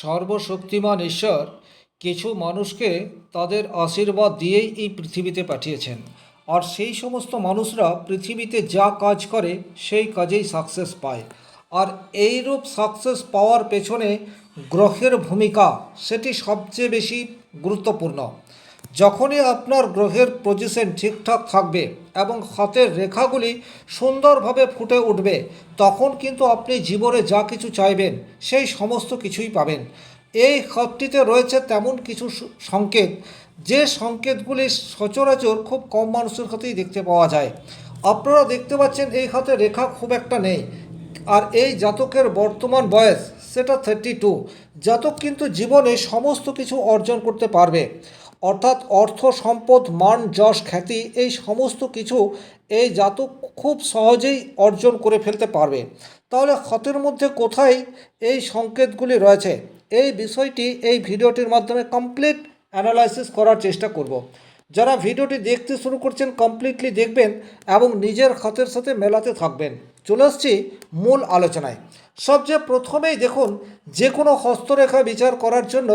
সর্বশক্তিমান ঈশ্বর কিছু মানুষকে তাদের আশীর্বাদ দিয়েই এই পৃথিবীতে পাঠিয়েছেন। আর সেই সমস্ত মানুষরা পৃথিবীতে যা কাজ করে, সেই কাজেই সাকসেস পায়। আর এইরূপ সাকসেস পাওয়ার পেছনে গ্রহের ভূমিকা, সেটি সবচেয়ে বেশি গুরুত্বপূর্ণ। যখনই আপনার গ্রহের পজিশন ঠিকঠাক থাকবে এবং হাতের রেখাগুলি সুন্দরভাবে ফুটে উঠবে, তখন কিন্তু আপনি জীবনে যা কিছু চাইবেন, সেই সমস্ত কিছুই পাবেন। এই হাতটিতে রয়েছে তেমন কিছু সংকেত, যে সংকেতগুলি সচরাচর খুব কম মানুষের হাতেই দেখতে পাওয়া যায়। আপনারা দেখতে পাচ্ছেন এই হাতে রেখা খুব একটা নেই। আর এই জাতকের বর্তমান বয়স, সেটা থার্টি টু জাতক কিন্তু জীবনে সমস্ত কিছু অর্জন করতে পারবে। অর্থাৎ অর্থ, সম্পদ, মান, যশ, খ্যাতি, এই সমস্ত কিছু এই জাতক খুব সহজেই অর্জন করে ফেলতে পারবে। তাহলে ক্ষতের মধ্যে কোথায় এই সংকেতগুলি রয়েছে? এই বিষয়টি এই ভিডিওটির মাধ্যমে কমপ্লিট অ্যানালাইসিস করার চেষ্টা করব। যারা ভিডিওটি দেখতে শুরু করছেন কমপ্লিটলি দেখবেন এবং নিজের খাতের সাথে মেলাতে থাকবেন। চলে আসছি মূল আলোচনায়। সবচেয়ে প্রথমেই দেখুন যে কোনো হস্তরেখা বিচার করার জন্য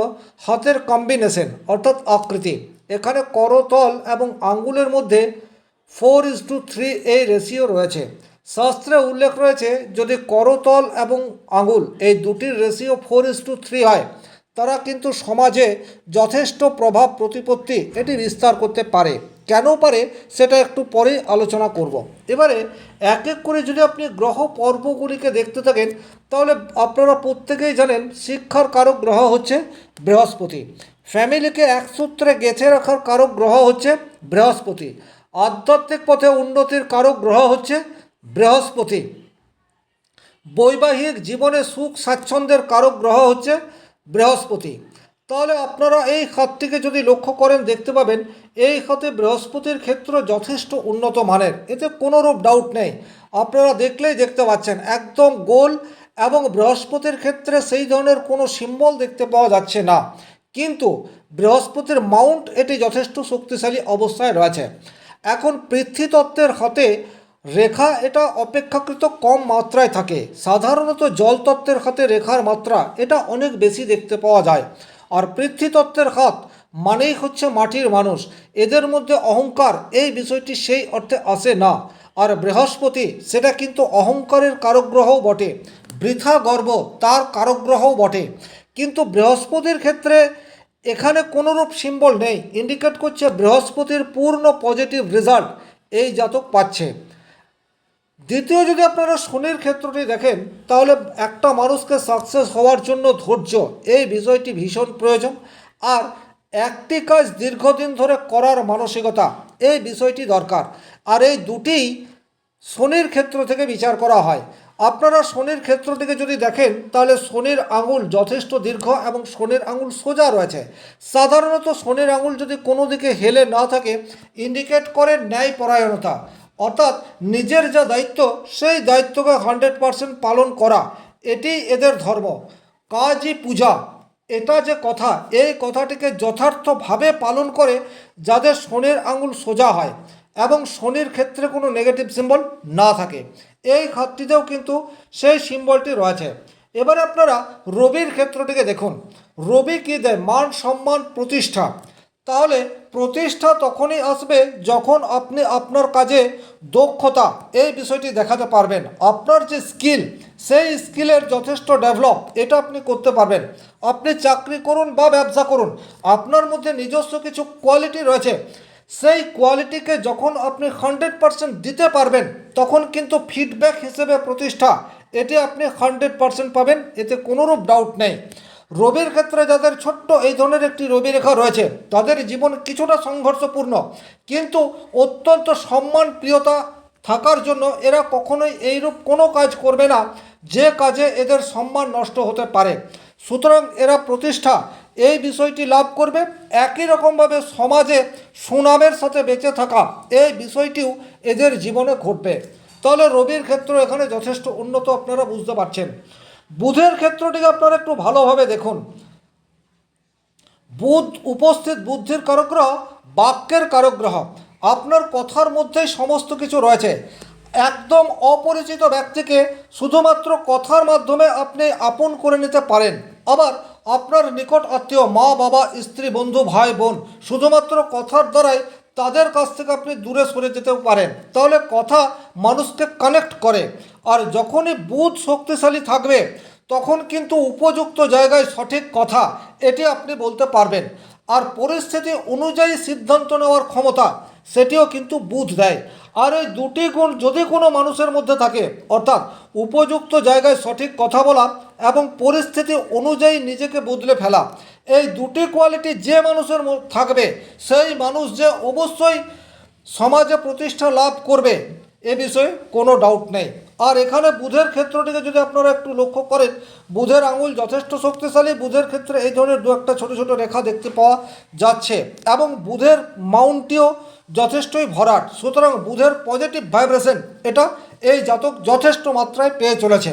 হাতের কম্বিনেশন অর্থাৎ আকৃতি। এখানে করতল এবং আঙ্গুলের মধ্যে ফোর ইজ টু থ্রি এই রেশিও রয়েছে। শাস্ত্রে উল্লেখ রয়েছে, যদি করতল এবং আঙ্গুল, এই দুটির ratio four is to three হয় তারা কিন্তু সমাজে যথেষ্ট প্রভাব প্রতিপত্তি এটি বিস্তার করতে পারে। কেন পারে সেটা একটু পরেই আলোচনা করব। এবারে এক এক করে যদি আপনি গ্রহ পর্বগুলিকে দেখতে থাকেন, তাহলে আপনারা প্রত্যেকেই জানেন শিক্ষার কারক গ্রহ হচ্ছে বৃহস্পতি। ফ্যামিলিকে এক সূত্রে গেঁথে রাখার কারক গ্রহ হচ্ছে বৃহস্পতি। আধ্যাত্মিক পথে উন্নতির কারক গ্রহ হচ্ছে বৃহস্পতি। বৈবাহিক জীবনে সুখ স্বাচ্ছন্দ্যের কারক গ্রহ হচ্ছে বৃহস্পতি। তাহলে আপনারা এই খাতটিকে যদি লক্ষ্য করেন, দেখতে পাবেন এই খাতে বৃহস্পতির ক্ষেত্র যথেষ্ট উন্নত মানের। এতে কোনোরূপ ডাউট নেই। আপনারা দেখলেই দেখতে পাচ্ছেন, একদম গোল এবং বৃহস্পতির ক্ষেত্রে সেই ধরনের কোনো সিম্বল দেখতে পাওয়া যাচ্ছে না। কিন্তু বৃহস্পতির মাউন্ট এটি যথেষ্ট শক্তিশালী অবস্থায় রয়েছে। এখন পৃথ্বীতত্ত্বের হাতে রেখা এটা অপেক্ষাকৃত কম মাত্রায় থাকে। সাধারণত জলতত্ত্বের হাতে রেখার মাত্রা এটা অনেক বেশি দেখতে পাওয়া যায়। আর পৃথ্বীতত্ত্বের হাত মানেই হচ্ছে মাটির মানুষ। এদের মধ্যে অহংকার এই বিষয়টি সেই অর্থে আসে না। আর বৃহস্পতি, সেটা কিন্তু অহংকারের কারগ্রহও বটে। বৃথা গর্ব, তার কারগ্রহও বটে। কিন্তু বৃহস্পতির ক্ষেত্রে এখানে কোনোরূপ সিম্বল নেই। ইন্ডিকেট করছে বৃহস্পতির পূর্ণ পজিটিভ রেজাল্ট এই জাতক পাচ্ছে। দ্বিতীয় যদি আপনারা শনির ক্ষেত্রটি দেখেন, তাহলে একটা মানুষকে সাকসেস হওয়ার জন্য ধৈর্য, এই বিষয়টি ভীষণ প্রয়োজন। আর একটি কাজ দীর্ঘদিন ধরে করার মানসিকতা, এই বিষয়টি দরকার। আর এই দুটিই শনির ক্ষেত্র থেকে বিচার করা হয়। আপনারা শনির ক্ষেত্রটিকে যদি দেখেন, তাহলে শনির আঙুল যথেষ্ট দীর্ঘ এবং শনির আঙুল সোজা রয়েছে। সাধারণত শনির আঙুল যদি কোনো দিকে হেলে না থাকে ইন্ডিকেট করে ন্যায়পরায়ণতা। অর্থাৎ নিজের যা দায়িত্ব, সেই দায়িত্বকে হান্ড্রেড পারসেন্ট পালন করা, এটি এদের ধর্ম। কাজই পূজা, এটা যে কথা, এই কথাটিকে যথার্থভাবে পালন করে যাদের শনির আঙুল সোজা হয় এবং শনির ক্ষেত্রে কোনো নেগেটিভ সিম্বল না থাকে। এই খাতটিতেও কিন্তু সেই সিম্বলটি রয়েছে। এবারে আপনারা রবির ক্ষেত্রটিকে দেখুন। রবি কী দেয়? মান, সম্মান, প্রতিষ্ঠা। তাহলে প্রতিষ্ঠা তখনই আসবে যখন আপনি আপনার কাজে দক্ষতা, এই বিষয়টি দেখাতে পারবেন। আপনার যে স্কিল, সেই স্কিলের যথেষ্ট ডেভেলপ, এটা আপনি করতে পারবেন। আপনি চাকরি করুন বা ব্যবসা করুন, আপনার মধ্যে নিজস্ব কিছু কোয়ালিটি রয়েছে। সেই কোয়ালিটিকে যখন আপনি হান্ড্রেড পারসেন্ট দিতে পারবেন, তখন কিন্তু ফিডব্যাক হিসেবে প্রতিষ্ঠা এটি আপনি হান্ড্রেড পারসেন্ট পাবেন, এতে কোনোরূপ ডাউট নেই। রবির ক্ষেত্রে যাদের ছোট্ট এই ধরনের একটি রবি রেখা রয়েছে, তাদের জীবন কিছুটা সংঘর্ষপূর্ণ। কিন্তু অত্যন্ত সম্মান প্রিয়তা থাকার জন্য এরা কখনোই এইরূপ কোনো কাজ করবে না, যে কাজে এদের সম্মান নষ্ট হতে পারে। সুতরাং এরা প্রতিষ্ঠা, এই বিষয়টি লাভ করবে। একই রকমভাবে সমাজে সুনামের সাথে বেঁচে থাকা, এই বিষয়টিও এদের জীবনে ঘটবে। তাহলে রবির ক্ষেত্র এখানে যথেষ্ট উন্নত, আপনারা বুঝতে পারছেন। বুধের ক্ষেত্রটিকে আপনারা একটু ভালোভাবে দেখুন। বুধ উপস্থিত বুদ্ধির কারগ্রহ, বাক্যের কারগ্রহ। আপনার কথার মধ্যেই সমস্ত কিছু রয়েছে। একদম অপরিচিত ব্যক্তিকে শুধুমাত্র কথার মাধ্যমে আপনি আপন করে নিতে পারেন। আবার আপনার নিকট আত্মীয় মা, বাবা, স্ত্রী, বন্ধু, ভাই, বোন, শুধুমাত্র কথার দ্বারাই তাদের কাছ থেকে আপনি দূরে সরে যেতেও পারেন। তাহলে কথা মানুষকে কানেক্ট করে। আর যখনই বুধ শক্তিশালী থাকবে, তখন কিন্তু উপযুক্ত জায়গায় সঠিক কথা, এটি আপনি বলতে পারবেন। আর পরিস্থিতি অনুযায়ী সিদ্ধান্ত নেওয়ার ক্ষমতা, সেটিও কিন্তু বুধ দেয়। আর এই দুটি গুণ যদি কোনো মানুষের মধ্যে থাকে, অর্থাৎ উপযুক্ত জায়গায় সঠিক কথা বলা এবং পরিস্থিতি অনুযায়ী নিজেকে বদলে ফেলা এই দুটি কোয়ালিটি যে মানুষের থাকবে, সেই মানুষ যে অবশ্যই সমাজে প্রতিষ্ঠা লাভ করবে, এ বিষয়ে কোনো ডাউট নেই। আর এখানে বুধের ক্ষেত্রটিকে যদি আপনারা একটু লক্ষ্য করেন, বুধের আঙুল যথেষ্ট শক্তিশালী, বুধের ক্ষেত্রে এই ধরনের দু একটা ছোটো ছোটো রেখা দেখতে পাওয়া যাচ্ছে এবং বুধের মাউন্টটিও যথেষ্টই ভরাট। সুতরাং বুধের পজিটিভ ভাইব্রেশন এটা এই জাতক যথেষ্ট মাত্রায় পেয়ে চলেছে।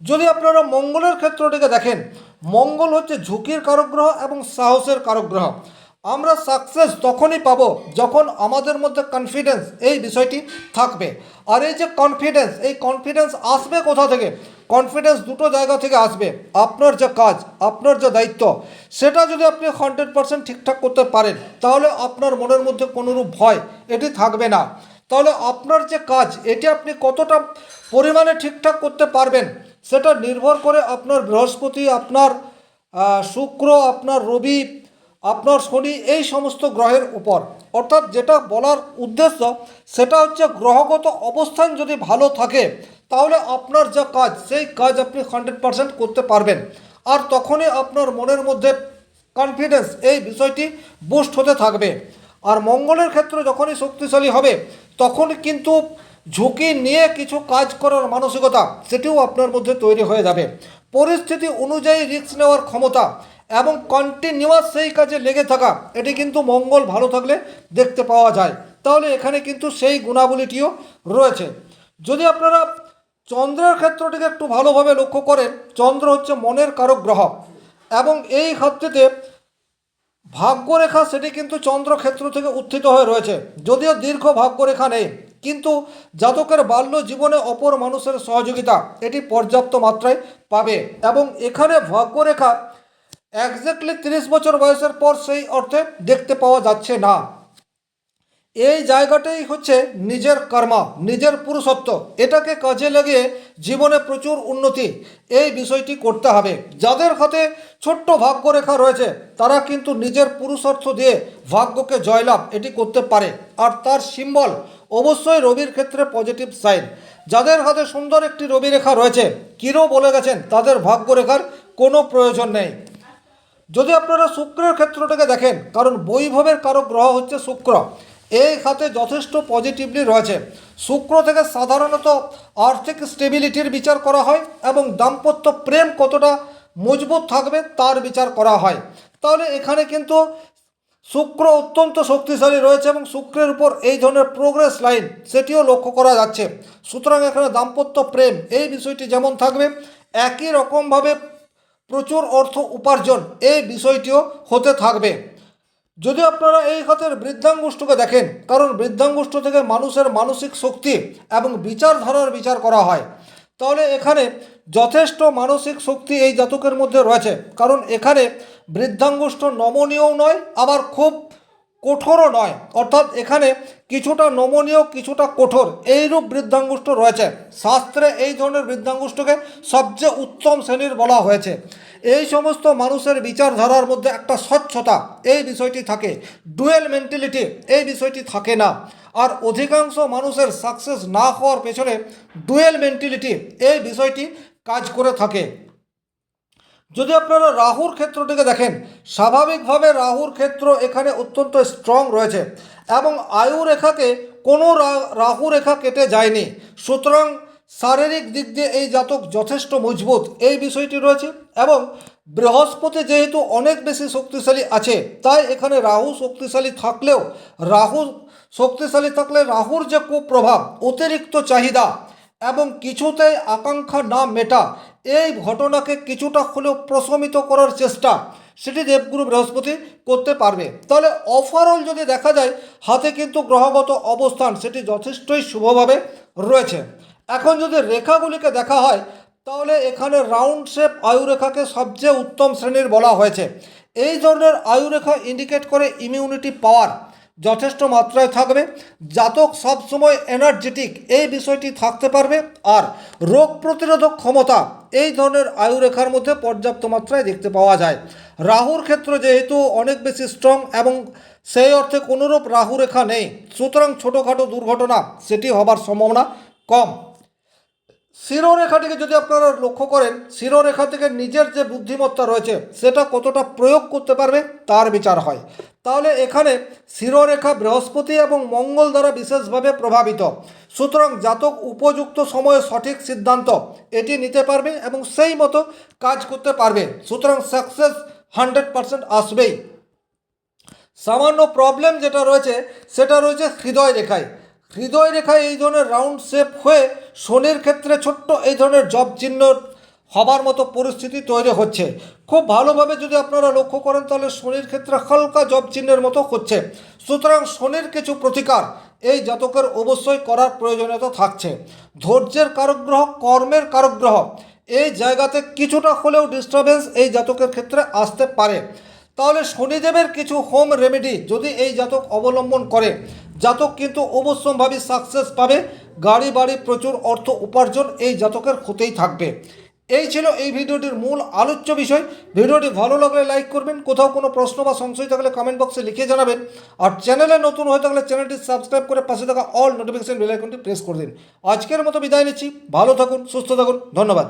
যদি আপনারা মঙ্গলের ক্ষেত্রটিকে দেখেন মঙ্গল হচ্ছে ঝুঁকির কারক গ্রহ এবং সাহসের কারক গ্রহ আমরা সাকসেস তখনই পাবো যখন আমাদের মধ্যে কনফিডেন্স এই বিষয়টি থাকবে। আর এই যে কনফিডেন্স এই কনফিডেন্স আসবে কোথা থেকে? কনফিডেন্স দুটো জায়গা থেকে আসবে। আপনার যে কাজ, আপনার যে দায়িত্ব, সেটা যদি আপনি হান্ড্রেড পার্সেন্ট ঠিকঠাক করতে পারেন, তাহলে আপনার মনের মধ্যে কোনোরূপ ভয় এটি থাকবে না। তাহলে আপনার যে কাজ, এটি আপনি কতটা পরিমাণে ঠিকঠাক করতে পারবেন সেটা নির্ভর করে আপনার বৃহস্পতি, আপনার শুক্র, আপনার রবি, আপনার শনি, এই সমস্ত গ্রহের উপর। অর্থাৎ যেটা বলার উদ্দেশ্য, সেটা হচ্ছে গ্রহগত অবস্থান যদি ভালো থাকে, তাহলে আপনার যা কাজ, সেই কাজ আপনি হান্ড্রেড পারসেন্ট করতে পারবেন। আর তখনই আপনার মনের মধ্যে কনফিডেন্স এই বিষয়টি বুস্ট হতে থাকবে। আর মঙ্গলের ক্ষেত্রে যখনই শক্তিশালী হবে, তখন কিন্তু ঝুঁকি নিয়ে কিছু কাজ করার মানসিকতা সেটিও আপনার মধ্যে তৈরি হয়ে যাবে। পরিস্থিতি অনুযায়ী রিস্ক নেওয়ার ক্ষমতা এবং কন্টিনিউয়াস সেই কাজে লেগে থাকা, এটি কিন্তু মঙ্গল ভালো থাকলে দেখতে পাওয়া যায়। তাহলে এখানে কিন্তু সেই গুণাবলীটিও রয়েছে। যদি আপনারা চন্দ্রের ক্ষেত্রটিকে একটু ভালোভাবে লক্ষ্য করেন, চন্দ্র হচ্ছে মনের কারক গ্রহ এবং এই ক্ষেত্রেতে ভাগ্যরেখা সেটি কিন্তু চন্দ্রক্ষেত্র থেকে উত্থিত হয়ে রয়েছে। যদিও দীর্ঘ ভাগ্যরেখা নেই কিন্তু জাতকের বাল্য জীবনে অপর মানুষের সহযোগিতা এটি পর্যাপ্ত মাত্রায় পাবে এবং এখানে ভাগ্যরেখা একজ্যাক্টলি তিরিশ বছর বয়সের পর সেই অর্থে দেখতে পাওয়া যাচ্ছে না। এই জায়গাটাই হচ্ছে নিজের কর্মা, নিজের পুরুষত্ব। এটাকে কাজে লাগিয়ে জীবনে প্রচুর উন্নতি এই বিষয়টি করতে হবে। যাদের হাতে ছোট্ট ভাগ্যরেখা রয়েছে, তারা কিন্তু নিজের পুরুষার্থ দিয়ে ভাগ্যকে জয়লাভ এটি করতে পারে। আর তার সিম্বল অবশ্যই রবির ক্ষেত্রে পজিটিভ সাইন যাদের হাতে সুন্দর একটি রবি রেখা রয়েছে কিরও বলে গেছেন, তাদের ভাগ্য রেখার কোনো প্রয়োজন নেই। যদি আপনারা শুক্রের ক্ষেত্রটাকে দেখেন, কারণ বৈভবের কারও গ্রহ হচ্ছে শুক্র, এই খাতে যথেষ্ট পজিটিভলি রয়েছে। শুক্র থেকে সাধারণত আর্থিক স্টেবিলিটির বিচার করা হয় এবং দাম্পত্য প্রেম কতটা মজবুত থাকবে তার বিচার করা হয়। তাহলে এখানে কিন্তু শুক্র অত্যন্ত শক্তিশালী রয়েছে এবং শুক্রের উপর এই ধরনের প্রোগ্রেস লাইন সেটিও লক্ষ্য করা যাচ্ছে। সুতরাং এখানে দাম্পত্য প্রেম, এই বিষয়টি যেমন থাকবে, একই রকমভাবে প্রচুর অর্থ উপার্জন, এই বিষয়টিও হতে থাকবে। যদি আপনারা এই খাতের বৃদ্ধাঙ্গুষ্ঠকে দেখেন, কারণ বৃদ্ধাঙ্গুষ্ঠ থেকে মানুষের মানসিক শক্তি এবং বিচারধারার বিচার করা হয়। তাহলে এখানে যথেষ্ট মানসিক শক্তি এই জাতকের মধ্যে রয়েছে। কারণ এখানে বৃদ্ধাঙ্গুষ্ঠ নমনীয়ও নয়, আবার খুব কঠোরও নয়। অর্থাৎ এখানে কিছুটা নমনীয়, কিছুটা কঠোর এইরূপ বৃদ্ধাঙ্গুষ্ঠ রয়েছে। শাস্ত্রে এই ধরনের বৃদ্ধাঙ্গুষ্ঠকে সবচেয়ে উত্তম শ্রেণির বলা হয়েছে। এই সমস্ত মানুষের বিচারধারার মধ্যে একটা স্বচ্ছতা, এই বিষয়টি থাকে। ডুয়েল মেন্টালিটি, এই বিষয়টি থাকে না। আর অধিকাংশ মানুষের সাকসেস না হওয়ার পেছনে ডুয়েল মেন্টালিটি, এই বিষয়টি কাজ করে থাকে। যদি আপনারা রাহুর ক্ষেত্রটিকে দেখেন, স্বাভাবিকভাবে রাহুর ক্ষেত্র এখানে অত্যন্ত স্ট্রং রয়েছে এবং আয়ু রেখাকে কোনো রাহু রেখা কেটে যায়নি। সুতরাং শারীরিক দিক দিয়ে এই জাতক যথেষ্ট মজবুত। এই বিষয়টি রয়েছে এবং বৃহস্পতি যেহেতু অনেক বেশি শক্তিশালী আছে, তাই এখানে রাহু শক্তিশালী থাকলেও, রাহু শক্তিশালী থাকলে রাহুর যে কুপ্রভাব, অতিরিক্ত চাহিদা এবং কিছুতেই আকাঙ্ক্ষা না মেটা, এই ঘটনাকে কিছুটা হলেও প্রশমিত করার চেষ্টা সেটি দেবগুরু বৃহস্পতি করতে পারবে। তাহলে ওভারঅল যদি দেখা যায়, হাতে কিন্তু গ্রহগত অবস্থান সেটি যথেষ্টই শুভভাবে রয়েছে। এখন যদি রেখাগুলিকে দেখা হয়, তাহলে এখানে রাউন্ড শেপ আয়ুরেখাকে সবচেয়ে উত্তম শ্রেণির বলা হয়েছে। এই ধরনের আয়ুরেখা ইন্ডিকেট করে ইমিউনিটি পাওয়ার যথেষ্ট মাত্রায় থাকবে। জাতক সবসময় এনার্জেটিক এই বিষয়টি থাকতে পারবে। আর রোগ প্রতিরোধক ক্ষমতা, এই ধরনের আয়ুরেখার মধ্যে পর্যাপ্ত মাত্রায় দেখতে পাওয়া যায়। রাহুর ক্ষেত্র যেহেতু অনেক বেশি স্ট্রং এবং সেই অর্থে কোনোরূপ রাহুরেখা নেই। সুতরাং ছোটোখাটো দুর্ঘটনা, সেটি হবার সম্ভাবনা কম। শিরোরেখাটিকে যদি আপনারা লক্ষ্য করেন, শিরোরেখা থেকে নিজের যে বুদ্ধিমত্তা রয়েছে, সেটা কতটা প্রয়োগ করতে পারবে, তার বিচার হয়। তাহলে এখানে শিরোরেখা বৃহস্পতি এবং মঙ্গল দ্বারা বিশেষভাবে প্রভাবিত। সুতরাং জাতক উপযুক্ত সময়ে সঠিক সিদ্ধান্ত এটি নিতে পারবে এবং সেই মতো কাজ করতে পারবে। সুতরাং সাকসেস হান্ড্রেড পারসেন্ট আসবেই। সামান্য প্রবলেম যেটা রয়েছে, সেটা রয়েছে হৃদয় রেখায়। হৃদয় রেখায় এই ধরনের রাউন্ড শেপ হয়ে শনির ক্ষেত্রে ছোট্ট এই ধরনের জব চিহ্ন হবার মতো পরিস্থিতি তৈরি হচ্ছে। খুব ভালোভাবে যদি আপনারা লক্ষ্য করেন তাহলে শনির ক্ষেত্রে হালকা জব চিহ্নের মতো হচ্ছে। সুতরাং শনির কিছু প্রতিকার এই জাতকের অবশ্যই করার প্রয়োজনীয়তা থাকছে। ধৈর্যের কারকগ্রহ কর্মের কারকগ্রহ এই জায়গাতে কিছুটা হলেও ডিস্টারবেন্স এই জাতকের ক্ষেত্রে আসতে পারে। তাহলে শনিদেবের কিছু হোম রেমেডি যদি এই জাতক অবলম্বন করে জাতক কিন্তু অবশ্যমভাবে সাকসেস পাবে। গাড়ি, বাড়ি প্রচুর অর্থ উপার্জন এই জাতকের হতেই থাকবে। এই ছিল এই ভিডিওটির মূল আলোচ্য বিষয়। ভিডিওটি ভালো লাগলে লাইক করবেন, কোথাও কোনো প্রশ্ন বা সংশয় থাকলে কমেন্ট বক্সে লিখে জানাবেন। আর চ্যানেলে নতুন হয়ে থাকলে চ্যানেলটি সাবস্ক্রাইব করে পাশে থাকা অল নোটিফিকেশন বেল আইকনটি প্রেস করে দিন। আজকের মতো বিদায় নিচ্ছি। ভালো থাকুন, সুস্থ থাকুন, ধন্যবাদ।